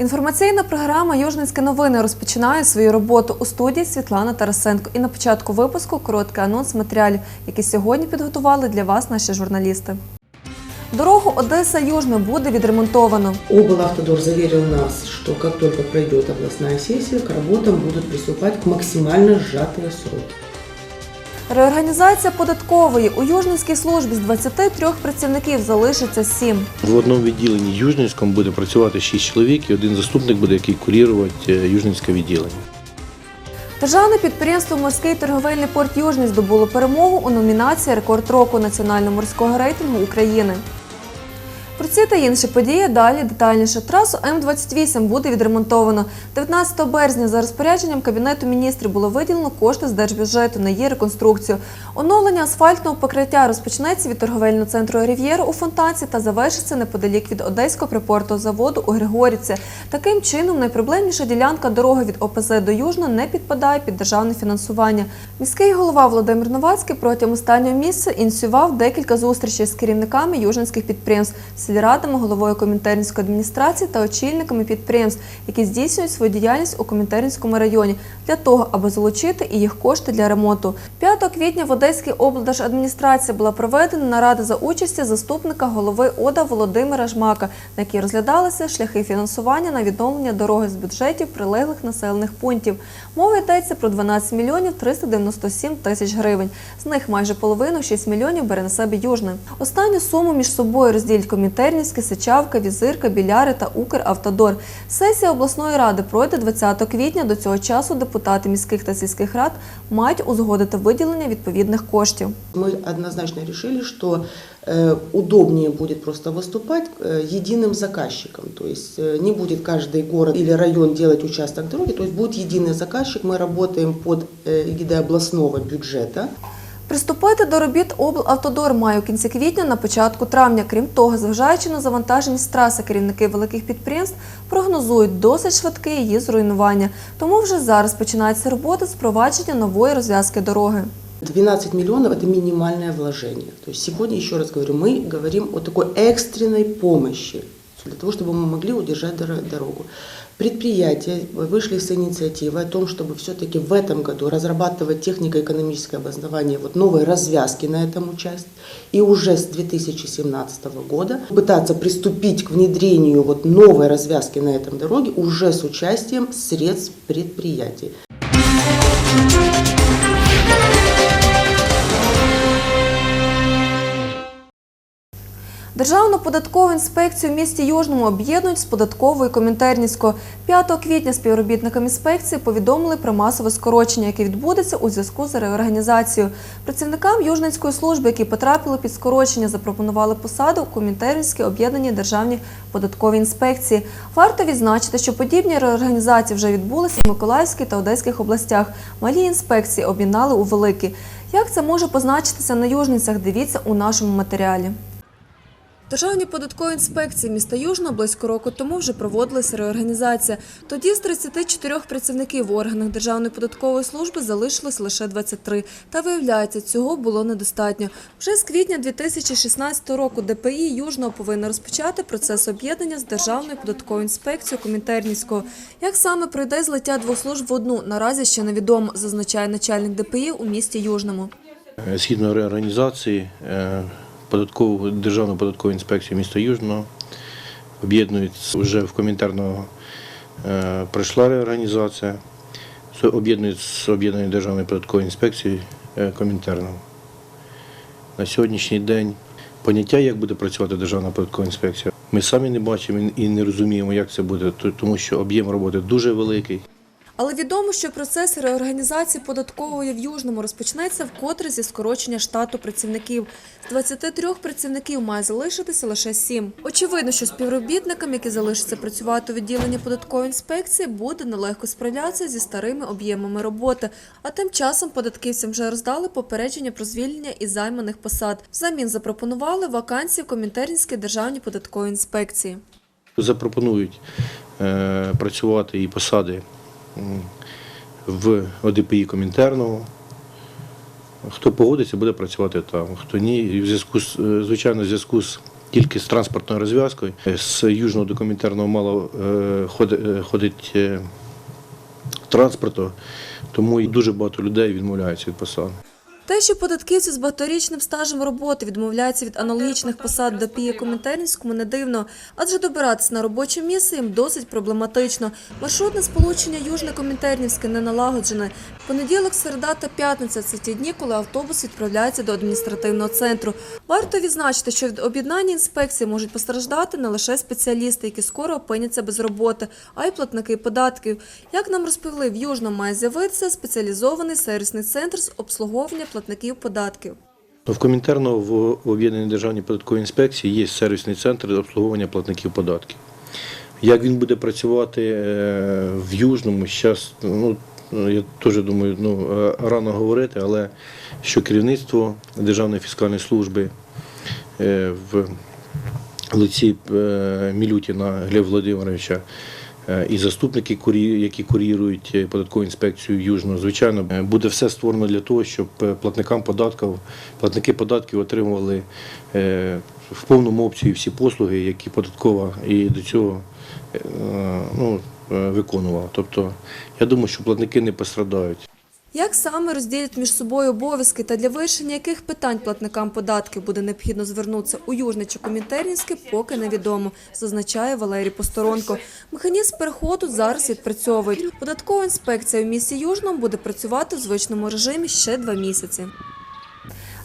Інформаційна програма Южницькі новини розпочинає свою роботу у студії Світлана Тарасенко. І на початку випуску короткий анонс матеріалів, які сьогодні підготували для вас наші журналісти. Дорогу Одеса Южна буде відремонтовано. Облавтодор заверил нас, что как только пройдет областная сессия, к работам будут приступать к максимально сжатые сроки. Реорганізація податкової у Южницькій службі з 23 працівників залишиться 7. В одному відділенні Южницькому буде працювати 6 чоловік і один заступник буде, який курірувати е, Южницьке відділення. Державне підприємство Морський торговельний порт Южний здобуло перемогу у номінації Рекорд року національно-морського рейтингу України. Про ці та інші події далі детальніше. Трасу М28 буде відремонтовано. 19 березня за розпорядженням Кабінету міністрів було виділено кошти з держбюджету на її реконструкцію. Оновлення асфальтного покриття розпочнеться від торговельного центру Рів'єра у Фонтанці та завершиться неподалік від Одеського припортового заводу у Григорівці. Таким чином, найпроблемніша ділянка дороги від ОПЗ до Южно не підпадає під державне фінансування. Міський голова Володимир Новацький протягом останнього місяця ініціював декілька зустрічей з керівниками южинських підприємств, сільрадами, головою Комінтернської адміністрації та очільниками підприємств, які здійснюють свою діяльність у Комінтернському районі, для того, аби залучити і їх кошти для ремонту. 5 квітня в Одеській облдержадміністрації була проведена нарада за участі заступника голови ОДА Володимира Жмака, на якій розглядалися шляхи фінансування на відновлення дороги з бюджетів прилеглих населених пунктів. Мова йдеться про 12 мільйонів 397 тисяч гривень. З них майже половину 6 мільйонів бере на себе Южне. Останню суму між собою розділять Комінтернівське, Сичавка, Візирка, Біляри та Укравтодор. Сесія обласної ради пройде 20 квітня. До цього часу депутати міських та сільських рад мають узгодити виділення відповідних коштів. Мы однозначно решили, что э, удобнее будет просто выступать э, единым заказчиком. То есть э, не будет каждый город или район делать участок дороги, то есть будет единый заказчик. Мы работаем под э, эгидой областного бюджета. Приступити до робіт облавтодор має у кінці квітня на початку травня. Крім того, зважаючи на завантаженість траси, керівники великих підприємств прогнозують досить швидке її зруйнування. Тому вже зараз починається робота з впровадження нової розв'язки дороги. 12 миллионов – это минимальное вложение. То есть сегодня, еще раз говорю, мы говорим о такой экстренной помощи для того, чтобы мы могли удержать доро- дорогу. Предприятия вышли с инициативой о том, чтобы все-таки в этом году разрабатывать технико-экономическое обоснование вот новой развязки на этом участке. И уже с 2017 года пытаться приступить к внедрению вот новой развязки на этом дороге уже с участием средств предприятий. Державну податкову інспекцію в місті Южному об'єднують з податковою Комінтернівською. 5 квітня співробітникам інспекції повідомили про масове скорочення, яке відбудеться у зв'язку з реорганізацією. Працівникам Южницької служби, які потрапили під скорочення, запропонували посаду у Комінтернівській об'єднаній державній податковій інспекції. Варто відзначити, що подібні реорганізації вже відбулися в Миколаївській та Одеських областях. Малі інспекції об'єднали у великі. Як це може позначитися на южницях? Дивіться у нашому матеріалі. Державні податкові інспекції міста Южного близько року тому вже проводилася реорганізація. Тоді з 34 працівників в органах Державної податкової служби залишилось лише 23. Та виявляється, цього було недостатньо. Вже з квітня 2016 року ДПІ Южного повинна розпочати процес об'єднання з Державною податковою інспекцією Комінтернівського. Як саме пройде злиття двох служб в одну, наразі ще невідомо, зазначає начальник ДПІ у місті Южному. Згідно реорганізації, е, податкову, Державну податкову інспекцію міста Южного об'єднують вже в Комінтерного е, пройшла реорганізація, Це об'єднують з об'єднаною Державною податковою інспекцією е, Комінтерного. На сьогоднішній день поняття, як буде працювати Державна податкова інспекція, ми самі не бачимо і не розуміємо, як це буде, тому що об'єм роботи дуже великий. Але відомо, що процес реорганізації податкової в Южному розпочнеться вкотре зі скорочення штату працівників. З 23 працівників має залишитися лише 7. Очевидно, що співробітникам, які залишаться працювати у відділенні податкової інспекції, буде нелегко справлятися зі старими об'ємами роботи. А тим часом податківцям вже роздали попередження про звільнення із займаних посад. Взамін запропонували вакансії в Комінтернській державній податковій інспекції. запропонують е, працювати і посади в ОДПІ Комінтерного. Хто погодиться, буде працювати там. Хто ні, і в зв'язку з е, звичайно, в зв'язку з тільки з транспортною розв'язкою. З южного до комінтерного мало е, е, ходить е, транспорту, тому і дуже багато людей відмовляються від посад. Те, що податківці з багаторічним стажем роботи відмовляються від аналогічних посад до пії Комінтернському, не дивно, адже добиратися на робоче місце їм досить проблематично. Маршрутне сполучення Южне Комінтернівське не налагоджене. Понеділок, середа та п'ятниця це ті дні, коли автобус відправляється до адміністративного центру. Варто відзначити, що від об'єднання інспекції можуть постраждати не лише спеціалісти, які скоро опиняться без роботи, а й платники податків. Як нам розповіли, в Южному має з'явитися спеціалізований сервісний центр з обслуговування платників податків. Ну, В Комінтерно в об'єднаній державній податковій інспекції є сервісний центр обслуговування платників податків. Як він буде працювати е, в Южному, зараз, ну, я теж думаю, ну, е, рано говорити, але що керівництво Державної фіскальної служби е, в лиці Мілютіна Глеба Володимировича і заступники, які курірують е, податкову інспекцію южну. звичайно, е, буде все створено для того, щоб е, платникам податків, платники податків отримували е, в повному обсязі всі послуги, які податкова і до цього е, ну, е, виконувала. Тобто, я думаю, що платники не пострадають. Як саме розділять між собою обов'язки та для вирішення яких питань платникам податків буде необхідно звернутися у Южне чи Комінтернівське, поки невідомо, зазначає Валерій Посторонко. Механізм переходу зараз відпрацьовують. Податкова інспекція в місті Южному буде працювати в звичному режимі ще два місяці.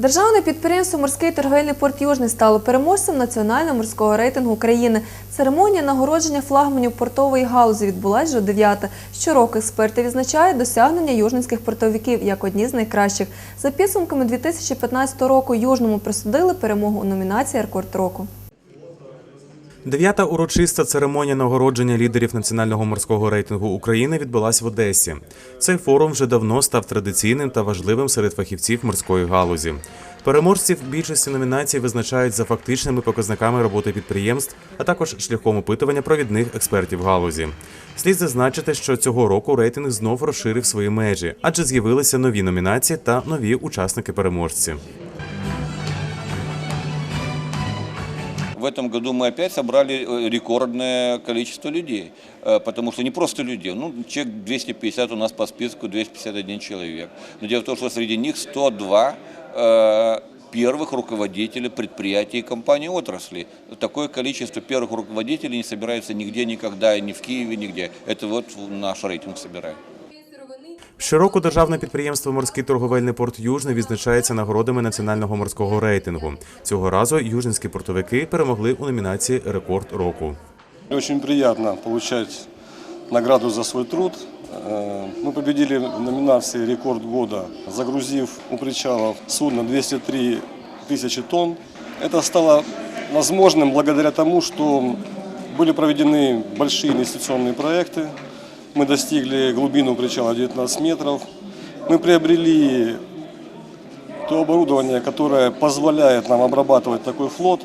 Державне підприємство Морський торговельний порт Южний стало переможцем національного морського рейтингу України. Церемонія нагородження флагманів портової галузі відбулась вже дев'ята. Щороку експерти відзначають досягнення южненських портовиків як одні з найкращих. За підсумками 2015 року Южному присудили перемогу у номінації Рекорд року. Дев'ята урочиста церемонія нагородження лідерів національного морського рейтингу України відбулась в Одесі. Цей форум вже давно став традиційним та важливим серед фахівців морської галузі. Переможців більшості номінацій визначають за фактичними показниками роботи підприємств, а також шляхом опитування провідних експертів галузі. Слід зазначити, що цього року рейтинг знов розширив свої межі, адже з'явилися нові номінації та нові учасники-переможці. В этом году мы опять собрали э, рекордное количество людей, э, потому что не просто людей, ну, человек 250 у нас по списку, 251 человек. Но дело в том, что среди них 102 э, первых руководителей предприятий и компаний отрасли. Такое количество первых руководителей не собирается нигде, никогда, ни в Киеве, нигде. Это вот наш рейтинг собирает. Щороку державне підприємство Морський торговельний порт Южний відзначається нагородами національного морського рейтингу. Цього разу южненські портовики перемогли у номінації Рекорд року. Очень приятно получать награду за свой труд. Э, Мы победили в номинации «Рекорд года», загрузив у причалов судно 203 тысячи тонн. Это стало возможным благодаря тому, что были проведены большие инвестиционные проекты. Мы достигли глубину причала 19 метров. Мы приобрели то оборудование, которое позволяет нам обрабатывать такой флот.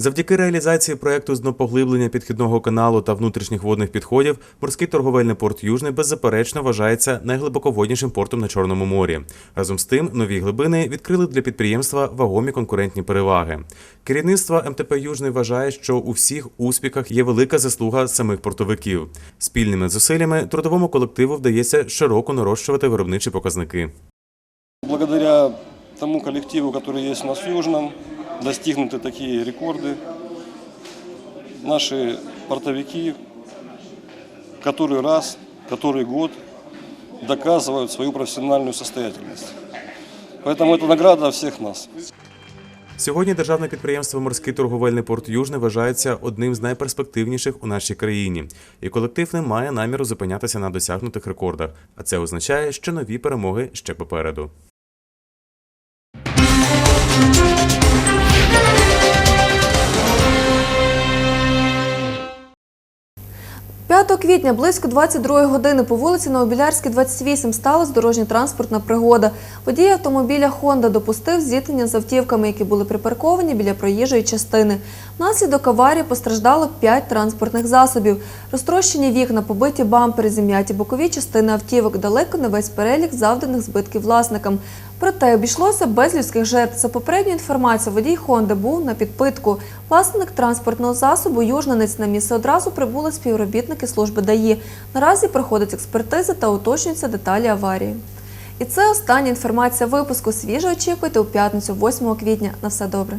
Завдяки реалізації проекту з днопоглиблення підхідного каналу та внутрішніх водних підходів, морський торговельний порт Южний беззаперечно вважається найглибоководнішим портом на Чорному морі. Разом з тим, нові глибини відкрили для підприємства вагомі конкурентні переваги. Керівництво МТП Южний вважає, що у всіх успіхах є велика заслуга самих портовиків. Спільними зусиллями трудовому колективу вдається широко нарощувати виробничі показники. Благодаря тому коллективу, который есть у нас в Южном, достигнуты такие рекорды. Наши портовики который раз, который год доказывают свою профессиональную состоятельность. Поэтому это награда всех нас. Сьогодні державне підприємство Морський торговельний порт Южний вважається одним з найперспективніших у нашій країні, і колектив не має наміру зупинятися на досягнутих рекордах. А це означає, що нові перемоги ще попереду. 5 квітня близько 22 години по вулиці Новобілярській, 28 сталася дорожньо-транспортна пригода. Водій автомобіля «Хонда» допустив зіткнення з автівками, які були припарковані біля проїжджої частини. Внаслідок аварії постраждало 5 транспортних засобів. Розтрощені вікна, побиті бампери, зім'яті бокові частини автівок. Далеко не весь перелік завданих збитків власникам. Проте обійшлося без людських жертв. За попередньою інформацією, водій Хонди був на підпитку. Власник транспортного засобу Южнинець на місце одразу прибули співробітники служби ДАІ. Наразі проходить експертиза та уточнюються деталі аварії. І це остання інформація випуску. Свіже очікуйте у п'ятницю, 8 квітня. На все добре.